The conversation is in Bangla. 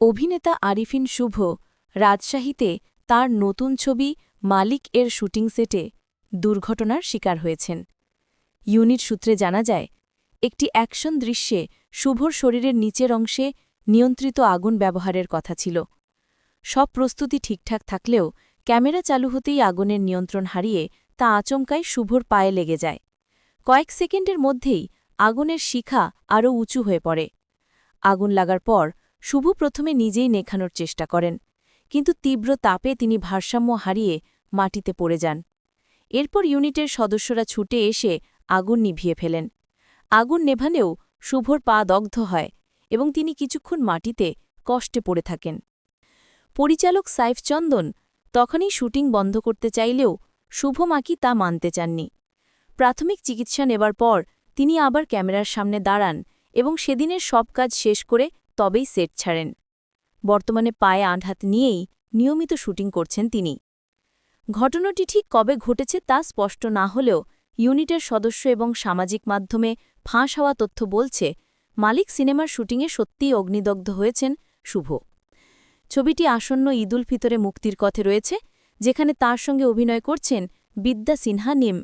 অভিনেতা আরিফিন শুভ রাজশাহীতে তার নতুন ছবি মালিক এর শুটিং সেটে দুর্ঘটনার শিকার হয়েছেন। ইউনিট সূত্রে জানা যায়, একটি অ্যাকশন দৃশ্যে শুভর শরীরের নিচের অংশে নিয়ন্ত্রিত আগুন ব্যবহারের কথা ছিল। সব প্রস্তুতি ঠিকঠাক থাকলেও ক্যামেরা চালু হতেই আগুনের নিয়ন্ত্রণ হারিয়ে তা আচমকায় শুভর পায়ে লেগে যায়। কয়েক সেকেন্ডের মধ্যেই আগুনের শিখা আরও উঁচু হয়ে পড়ে। আগুন লাগার পর শুভ প্রথমে নিজেই নেখানোর চেষ্টা করেন, কিন্তু তীব্র তাপে তিনি ভারসাম্য হারিয়ে মাটিতে পড়ে যান। এরপর ইউনিটের সদস্যরা ছুটে এসে আগুন নিভিয়ে ফেলেন। আগুন নেভানেও শুভর পা দগ্ধ হয় এবং তিনি কিছুক্ষণ মাটিতে কষ্টে পড়ে থাকেন। পরিচালক সাইফ চন্দন তখনই শুটিং বন্ধ করতে চাইলেও শুভ মাকি তা মানতে চাননি। প্রাথমিক চিকিৎসা নেবার পর তিনি আবার ক্যামেরার সামনে দাঁড়ান এবং সেদিনের সব কাজ শেষ করে তবেই সেট ছাড়েন। বর্তমানে পায়ে আঘাত নিয়েই নিয়মিত শুটিং করছেন তিনি। ঘটনাটি ঠিক কবে ঘটেছে তা স্পষ্ট না হলেও ইউনিটের সদস্য এবং সামাজিক মাধ্যমে ফাঁস হওয়া তথ্য বলছে, মালিক সিনেমার শুটিংয়ে সত্যিই অগ্নিদগ্ধ হয়েছেন শুভ। ছবিটি আসন্ন ঈদুল ফিতরে মুক্তির কথে রয়েছে, যেখানে তার সঙ্গে অভিনয় করছেন বিদ্যা সিনহা নিম।